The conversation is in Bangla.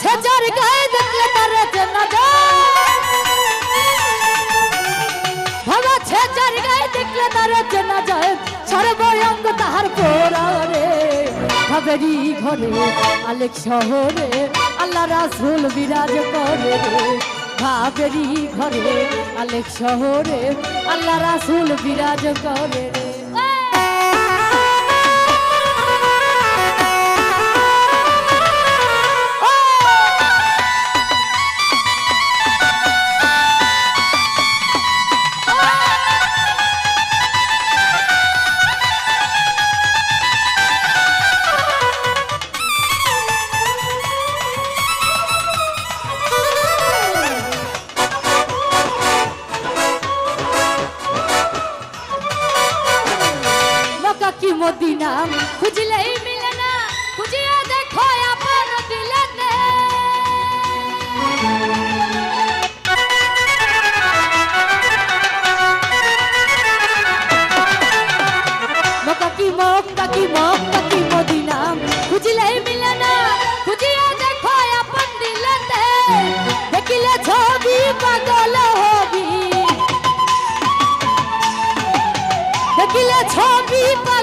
সে যার গায়ে দেখলে তার চেনা ভাবা সে যার গায়ে দেখলে তার চেনা যায় সর্বয়ঙ্গ তাহার পোড়ারে ভাবেরি ঘরে আলেক শহরে, আল্লাহ রাসুল বিরাজ করে ভাবেরি ঘরে আলেক শহরে, আল্লাহ রাসুল বিরাজ করে কি মদিনা? খুঁজলেই মিলে না। খুঁজিয়া দেখো, আপন দিলাতে। মক্কা কি মক্কা কি মক্কা কি মদিনা? খুঁজলেই মিলে না। খুঁজিয়া দেখো, আপন দিলাতে। দেখিলে ছবি, পাগল হবি। দেখিলে ছবি